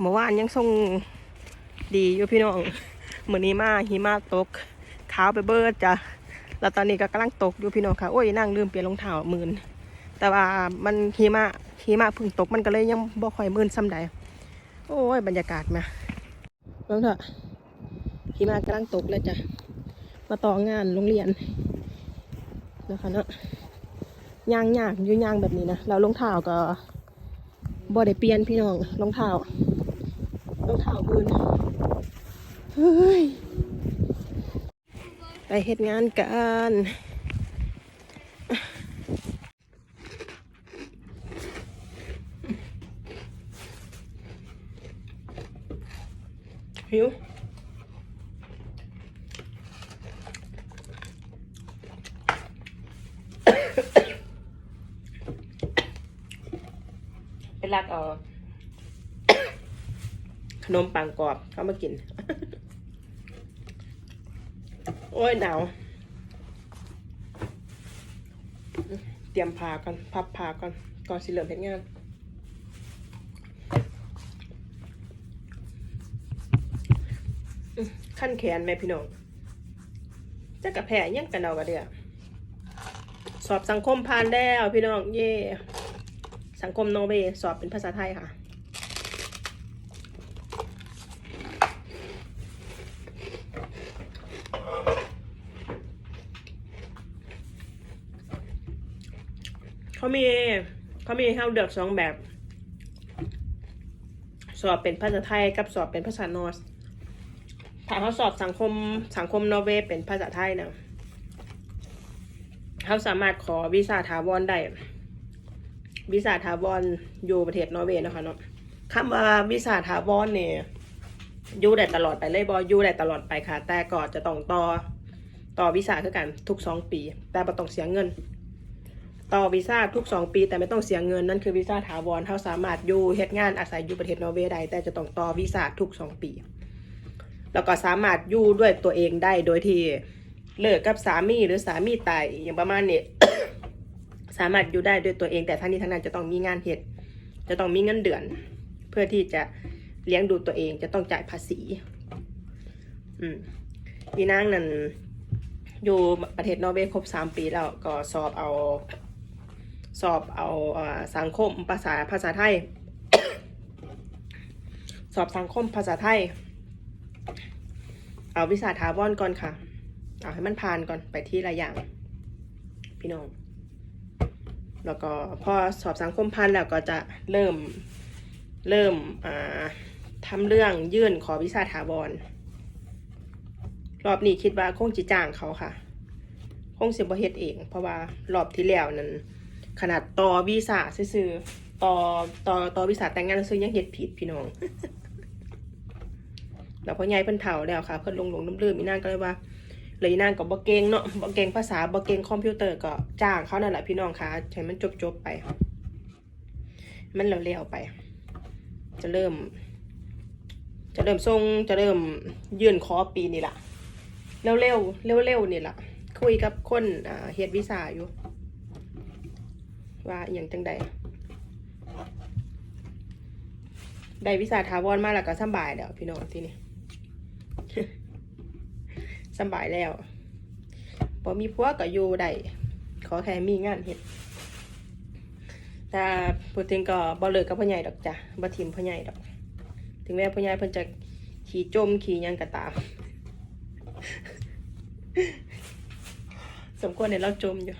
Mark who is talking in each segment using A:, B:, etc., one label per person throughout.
A: เมื่อวานยังทรงดีอยู่พี่น้องเมื้อนี้มาหิมะตกขาวไปเบิดจ้ะแล้วตอนนี้ก็กำลังตกอยู่พี่น้องค่ะโอ้ยนั่งลืมเปลี่ยนรองเท้ามื่นแต่ว่ามันหิมะหิมะพึ่งตกมันก็เลยยังบ่ค่อยมื่นซ้ำใดโอ้ยบรรยากาศมาเบิ่งเถอะหิมะกำลังตกแล้วจ้ะมาต่องานโรงเรียนนะคะเนาะยางยากอยู่ยางแบบนี้นะแล้วรองเท้าก็ บ่ได้เปลี่ยนพี่น้องรองเท้ารองเท้ามืนเฮ้ยไปเหตุงานกันหิว รักเอาขนมปังกรอบเข้ามากิน โอ้ยหนาว เตรียมผ้าก่อนพับผ้าก่อนก่อนสิเริ่มเฮ็ดงานขั้นแขนแม่พี่น้องจะกระแผ่ยังกันเอากระเดือสอบสังคมผ่านแล้วพี่น้องเย่ สังคมนอร์เวย์สอบเป็นภาษาไทยค่ะ เขามีเขามีให้เราเลือกสองแบบ สอบเป็นภาษาไทยกับสอบเป็นภาษานอร์สถ้าเขาสอบสังคมสังคมนอร์เวย์เป็นภาษาไทยนะเขาสามารถขอวีซ่าถาวรได้ วีซ่าถาวรอยู่ประเทศนอร์เวย์นะคะเนาะคำว่าวีซ่าถาวรเนี่ยอยู่ได้ตลอดไปเลยบอยู่ได้ตลอดไปค่ะ แต่ก็จะต้องต่อต่อวีซ่าคือกันทุกสองปี แต่บ่ต้องเสียเงิน ต่อวีซ่าทุกสองปี แต่ไม่ต้องเสียเงินนั่นคือวีซ่าถาวรเขาสามารถอยู่เฮ็ดงานอาศัยอยู่ประเทศนอร์เวย์ได้แต่จะต้องต่อวีซ่าทุกสองปี แล้วก็สามารถอยู่ด้วยตัวเองได้โดยที่เลิกกับสามีหรือสามีตายอย่างประมาณนี้ สามารถอยู่ได้ด้วยตัวเองแต่ทั้งนี้ทั้งนั้นจะต้องมีงานเหตุจะต้องมีเงินเดือน เพื่อที่จะเลี้ยงดูตัวเองจะต้องจ่ายภาษี อืมอีนางนั่นอยู่ประเทศนอร์เวย์ครบสามปีแล้วก็สอบเอาสอบเอาสังคมภาษาภาษาไทย สอบสังคมภาษาไทย เอาวิสาถาวรก่อนค่ะ เอาให้มันผ่านก่อนไปที่ละอย่าง พี่น้อง แล้วก็พอสอบสังคมพันแล้วก็จะเริ่มเริ่มอ่าทำเรื่องยื่นขอวีซ่าถาวร รอบนี้คิดว่าคงจิจ้างเขาค่ะ คงสิบเฮ็ดเอง เพราะว่ารอบที่แล้วนั้น ขนาดต่อวีซ่าซื่อต่อต่อต่อวีซ่าแต่งงานซื่อยังเฮ็ดผิดพี่น้องแล้วพอใหญ่เพิ่นเฒ่าแล้วค่ะ เพิ่นลงลงน้ำลืมอีนางก็เลยว่า เลยนางก็บ่เก่งเนาะบ่เก่งภาษาบ่เก่งคอมพิวเตอร์ก็จ้างเขานั่นแหละพี่น้องคะให้มันจบๆไป มันเร็วๆไป จะเริ่ม จะเริ่มส่งจะเริ่มยื่นขอปีนี่แหละเร็วๆเร็วๆนี่แหละคุยกับคนเฮ็ดวีซ่าอยู่ ว่าอย่างจังใดได้วีซ่าถาวรมาแล้วก็สบายแล้วพี่น้องที่นี่ สบายแล้วพอมีผัวก็อยู่ได้ขอแค่มีงานเห็ดแต่พูดถึงก็บ่เลิกกับพ่อใหญ่ดอกจ้ะบ่ทิมพ่อใหญ่ดอก ถึงแม้พ่อใหญ่เพิ่นจะขี่จมขี่ยังกระตาม สมควรเนี่ยเราจมอยู่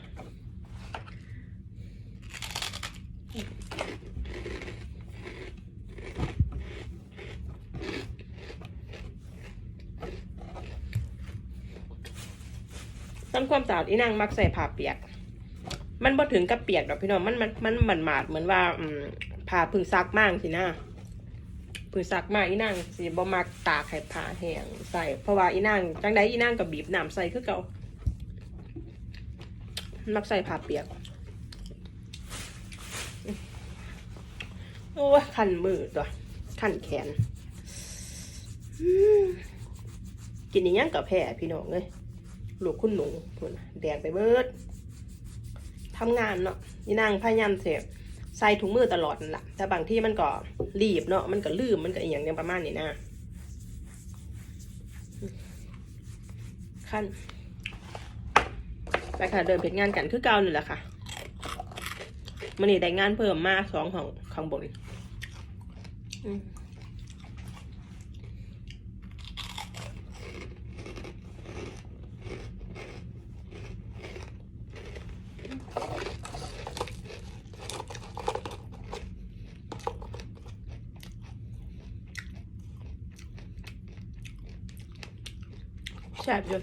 A: ทำความสะอาดอีนางมักใส่ผ้าเปียก มันบ่ถึงกับเปียกดอกพี่น้องมันมันมันหมันหมาดเหมือนว่าอืมผ้าพึ่งซักมากสินะพึ่งซักมากอีนางสิบ่มักตากให้ผ้าแห้งใส่เพราะว่าอีนางจังใดอีนางก็บีบน้ำใส่คือเก่ามักใส่ผ้าเปียกโอ้ยคันมือตัวคันแขนกินอีหยังกับแพ้พี่น้องเลย ลูกคุณหนูพุ่นน่ะแดกไปเบิดทำงานเนาะนี่นางพยายามเสพใส่ถุงมือตลอดนั่นแหละแต่บางที่มันก็รีบเนาะมันก็ลืมมันก็อย่างเนี้ยประมาณนี้นะขั้นไปค่ะเดินเพจงานกันคือเก่านี่แหละค่ะมันนี่ได้งานเพิ่มมาสองของข้างบนอืม แซ่บอยู่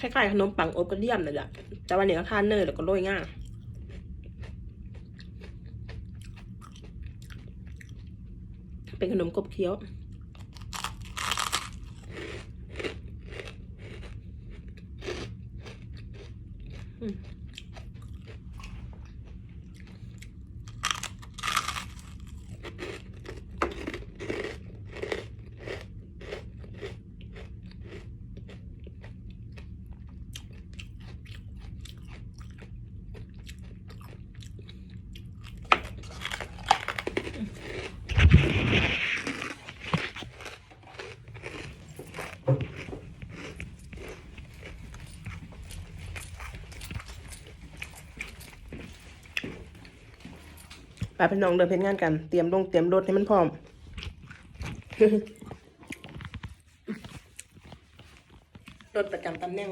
A: คล้ายๆขนมปังอบกระเทียมนั่นแหละแต่วันนี้ก็ทานเนยแล้วก็โรยง่าเป็นขนมกบเคี้ยวอืม ไปพี่น้องเดินเพนงานกัน เตรียมลงเตรียมรถให้มันพร้อมรถประจำตำแหน่ง